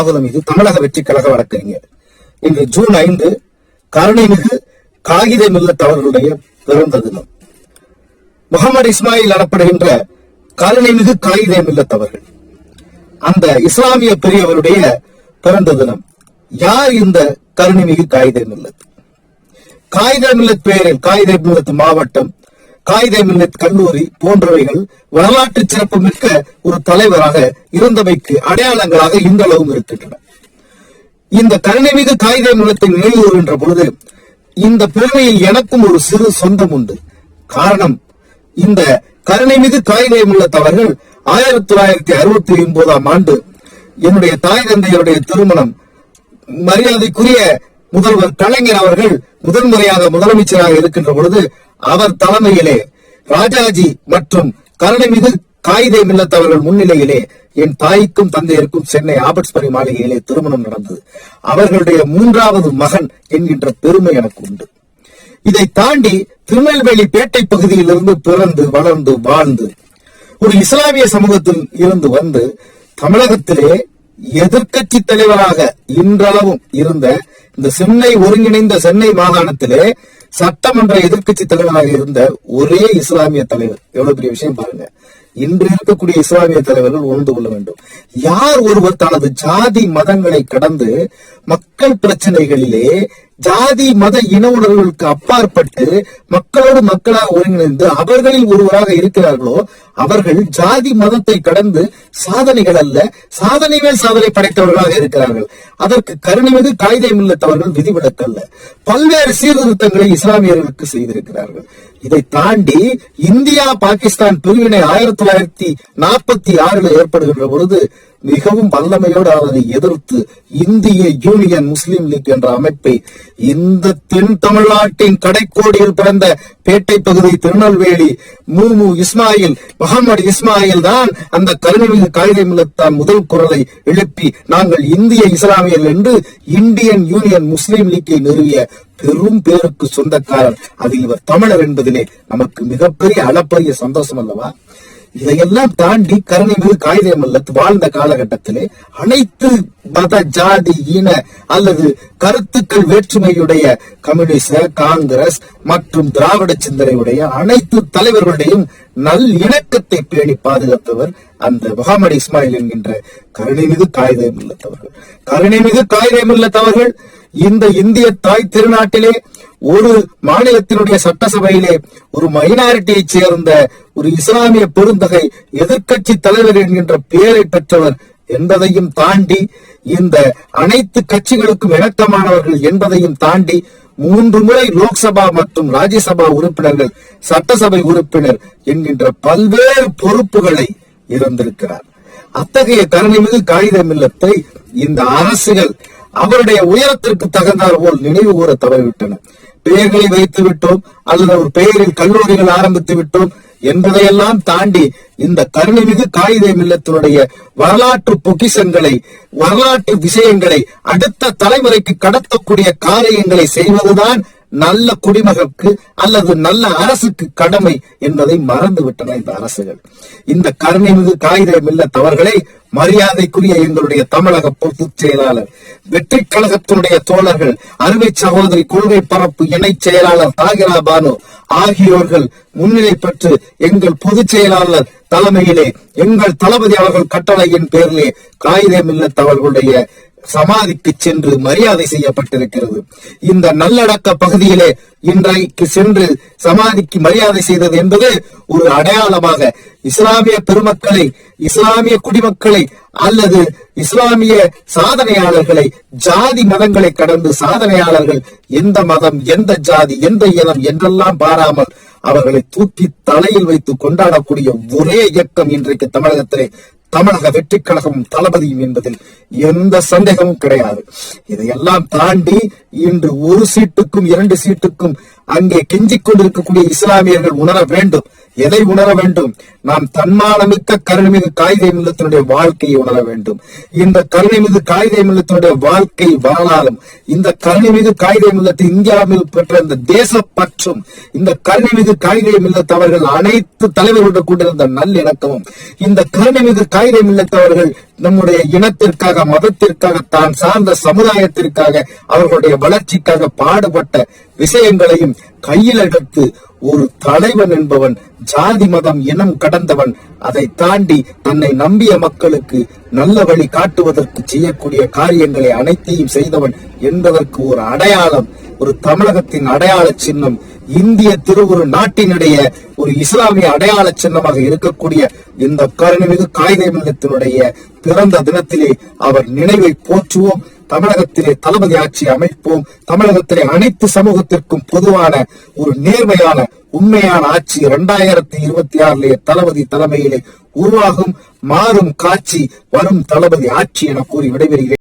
ஆகுதம் மீது தமிழக வெற்றி கழக வழக்கறிஞர். இன்று ஜூன் ஐந்து கருணைமிகு காகித மில்லத் அவர்களுடைய பிறந்த தினம். முகமது இஸ்மாயில் எனப்படுகின்ற கருணைமிகு காகித மில்லத் அவர்கள். அந்த இஸ்லாமிய பெரியவருடைய பிறந்த தினம். யார் இந்த கருணைமிகு காகித மில்லத்? காகித மில்லத் பெயரில் காகித மில்லத் மாவட்டம் காகித மில்லத் கல்லூரி போன்றவைகள் வரலாற்று சிறப்பு மிக்க ஒரு தலைவராக இருந்தமைக்கு அடையாளங்களாக இன்றளவும் இருக்கின்றன. இந்த கருணைமிகு காகித மில்லத்தை நினைவு பொழுது இந்த பெருமையில் எனக்கும் ஒரு சிறு சொந்தம் உண்டு. காரணம் இந்த கருணைமிகு காகித மில்லத் அவர்கள் ஆயிரத்தி தொள்ளாயிரத்தி அறுபத்தி ஒன்பதாம் ஆண்டு என்னுடைய தாய் தந்தையருடைய திருமணம் மரியாதைக்குரிய முதல்வர் கலைஞர் அவர்கள் முதன்முறையாக முதலமைச்சராக இருக்கின்ற பொழுது அவர் தலைமையிலே ராஜாஜி மற்றும் கருணைமிகு காகிதை மில்லத் அவர்கள் முன்னிலையிலே என் தாய்க்கும் தந்தையருக்கும் சென்னை ஆபட்ஸ்பரி மாளிகையிலே திருமணம் நடந்தது. அவர்களுடைய மூன்றாவது மகன் என்கின்ற பெருமை எனக்கு உண்டு. இதை தாண்டி திருநெல்வேலி பேட்டை பகுதியிலிருந்து பிறந்து வளர்ந்து வாழ்ந்து ஒரு இஸ்லாமிய சமூகத்தில் இருந்து வந்து தமிழகத்திலே எதிர்கட்சி தலைவராக இன்றளவும் இருந்த இந்த சென்னை ஒருங்கிணைந்த சென்னை மாகாணத்திலே சட்டமன்ற எதிர்கட்சி தலைவராக இருந்த ஒரே இஸ்லாமிய தலைவர். எவ்வளவு பெரிய விஷயம் பாருங்க. இன்று இருக்கக்கூடிய இஸ்லாமிய தலைவர்கள் உணர்ந்து கொள்ள வேண்டும். யார் ஒருவர் தனது ஜாதி மதங்களை கடந்து மக்கள் பிரச்சனைகளிலே ஜாதி மத இன உணர்வுகளுக்கு அப்பாற்பட்டு மக்களோடு மக்களாக ஒருங்கிணைந்து அவர்களில் ஒருவராக இருக்கிறார்களோ அவர்கள் ஜாதி மதத்தை கடந்து சாதனைகள் அல்ல சாதனை மேல் சாதனை படைத்தவர்களாக இருக்கிறார்கள். அதற்கு கருணைமிகு காகிதம் மில்லத்தவர்கள் விதிவிலக்கல்ல பல்வேறு சீர்திருத்தங்களை இஸ்லாமியர்களுக்கு செய்திருக்கிறார்கள். இதை தாண்டி இந்தியா பாகிஸ்தான் பிரிவினை ஆயிரத்தி தொள்ளாயிரத்தி நாற்பத்தி ஆறுல ஏற்படுகின்ற பொழுது மிகவும் வல்லமையோடு அதனை எதிர்த்து இந்திய யூனியன் முஸ்லிம் லீக் என்ற அமைப்பை இந்த தென் தமிழ்நாட்டின் கடைக்கோடியில் பிறந்த பேட்டை பகுதி திருநெல்வேலி மூமு இஸ்மாயில் முகமது இஸ்மாயில் தான் அந்த கருணைமிகு காகித மில்லத்தான் முதல் குரலை எழுப்பி நாங்கள் இந்திய இஸ்லாமியர்கள் என்று இந்தியன் யூனியன் முஸ்லீம் லீக்கை நிறுவிய பெரும் பேருக்கு சொந்தக்காரர். அதில் இவர் தமிழர் என்பதிலே நமக்கு மிகப்பெரிய அளப்பரிய சந்தோஷம் அல்லவா? இதையெல்லாம் தாண்டி கருணை மிகு காகிதம் அல்ல வாழ்ந்த காலகட்டத்திலே அனைத்து மத ஜாதி இன அல்லது கருத்துக்கள் வேற்றுமையுடைய கம்யூனிச காங்கிரஸ் மற்றும் திராவிட சிந்தனையுடைய அனைத்து தலைவர்களுடையும் நல் இணக்கத்தை பேணி பாதுகாத்தவர் அந்த முகமது இஸ்மாயில் என்கின்ற கருணைமிகு காகிதம் இல்லத்தவர்கள் கருணைமிகு காகிதம் இல்லத்தவர்கள் இந்த இந்திய தாய் திருநாட்டிலே ஒரு மாநிலத்தினுடைய சட்டசபையிலே ஒரு மைனாரிட்டியை சேர்ந்த ஒரு இஸ்லாமிய பெருந்தகை எதிர்கட்சி தலைவர் என்கின்ற பெயரை பெற்றவர் என்பதையும் தாண்டி இந்த அனைத்து கட்சிகளுக்கும் இணக்கமானவர்கள் என்பதையும் தாண்டி மூன்று முறை லோக்சபா மற்றும் ராஜ்யசபா உறுப்பினர்கள் சட்டசபை உறுப்பினர் என்கின்ற பல்வேறு பொறுப்புகளை இருந்திருக்கிறார் அத்தகைய கருணைமிகு காகிதம் இல்லத்தை இந்த அரசுகள் அவருடைய உயரத்திற்கு தகுந்தார் போல் நினைவு கூற தவறிவிட்டன. பெயர்களை வைத்து விட்டோம் அல்லது ஒரு பெயரில் கல்லூரிகள் ஆரம்பித்து விட்டோம் என்பதையெல்லாம் தாண்டி இந்த கருணைமிகு காகித மில்லத்தினுடைய வரலாற்று பொக்கிஷங்களை வரலாற்று விஷயங்களை அடுத்த தலைமுறைக்கு கடத்தக்கூடிய காரியங்களை செய்வதுதான் நல்ல குடிமகனுக்கு அல்லது நல்ல அரசுக்கு கடமை என்பதை மறந்து விட்டன இந்த அரசுகள். இந்த கருணைமிகு காகித மில்லத்தவர்களை மரியாதைக்குரிய எங்களுடைய தமிழக பொதுச் செயலாளர் வெற்றி கழகத்தினுடைய தோழர்கள் அருமை சகோதரி கொள்கை பரப்பு இணை செயலாளர் தாகிரா பானு ஆகியோர்கள் முன்னிலை பெற்று எங்கள் பொதுச் செயலாளர் தலைமையிலே எங்கள் தளபதி அவர்கள் கட்டளையின் பேரிலே காகிதம் இல்லத்தவர்களுடைய சமாதிக்கு சென்று மரியாதை செய்யப்பட்டிருக்கிறது. இந்த நல்லடக்க பகுதியிலே இன்றைக்கு சென்று சமாதிக்கு மரியாதை செய்தது என்பது ஒரு அடையாளமாக இஸ்லாமிய பெருமக்களை இஸ்லாமிய குடிமக்களை அல்லது இஸ்லாமிய சாதனையாளர்களை ஜாதி மதங்களை கடந்து சாதனையாளர்கள் எந்த மதம் எந்த ஜாதி எந்த இனம் என்றெல்லாம் பாராமல் அவர்களை தூக்கி தலையில் வைத்து கொண்டாடக்கூடிய ஒரே இயக்கம் இன்றைக்கு தமிழகத்திலே தமிழக வெற்றி கழகம் தளபதியும் என்பதில் எந்த சந்தேகமும் கிடையாது. இதையெல்லாம் தாண்டி இன்று ஒரு சீட்டுக்கும் இரண்டு சீட்டுக்கும் அங்கே கெஞ்சிக் கொண்டிருக்கக்கூடிய இஸ்லாமியர்கள் உணர வேண்டும். எதை உணர வேண்டும்? நாம் தன்மானமிக்க கருணைமிகு காயிதை மில்லத்தினுடைய வாழ்க்கையை உணர வேண்டும். இந்த கருணைமிகு காயிதை மில்லத்தினுடைய வாழ்க்கை வரலாறும் இந்த கருணைமிகு காயிதை மில்லத்தை இந்தியாவில் பெற்ற இந்த தேச பற்றும் இந்த கருணைமிகு காயிதை மில்லத்தவர்கள் அனைத்து தலைவர்களுடன் கொண்டிருந்த நல்லிணக்கமும் இந்த கருணைமிகு காயிதை மில்லத்தவர்கள் நம்முடைய இனத்திற்காக மதத்திற்காக தான் சார்ந்த சமுதாயத்திற்காக அவர்களுடைய வளர்ச்சிக்காக பாடுபட்ட விஷயங்களையும் கையில் எடுத்து ஒரு தலைவன் என்பவன் ஜாதி மதம் இனம் கடந்தவன் அதை தாண்டி தன்னை நம்பிய மக்களுக்கு நல்ல வழி காட்டுவதற்கு செய்யக்கூடிய காரியங்களை அனைத்தையும் செய்தவன் என்பதற்கு ஒரு அடையாளம் ஒரு தமிழகத்தின் அடையாள சின்னம் இந்திய திருவுரு நாட்டினுடைய ஒரு இஸ்லாமிய அடையாள சின்னமாக இருக்கக்கூடிய இந்த கருணமிகு காகித மில்லத்தினுடைய பிறந்த தினத்திலே அவர் நினைவை போற்றுவோம். தமிழகத்திலே தளபதி ஆட்சி அமைப்போம். தமிழகத்திலே அனைத்து சமூகத்திற்கும் பொதுவான ஒரு நேர்மையான உண்மையான ஆட்சி இரண்டாயிரத்தி இருபத்தி ஆறிலே தளபதி தலைமையிலே உருவாகும் மாறும் காட்சி வரும் தளபதி ஆட்சி என கூறி விடைபெறுகிறேன்.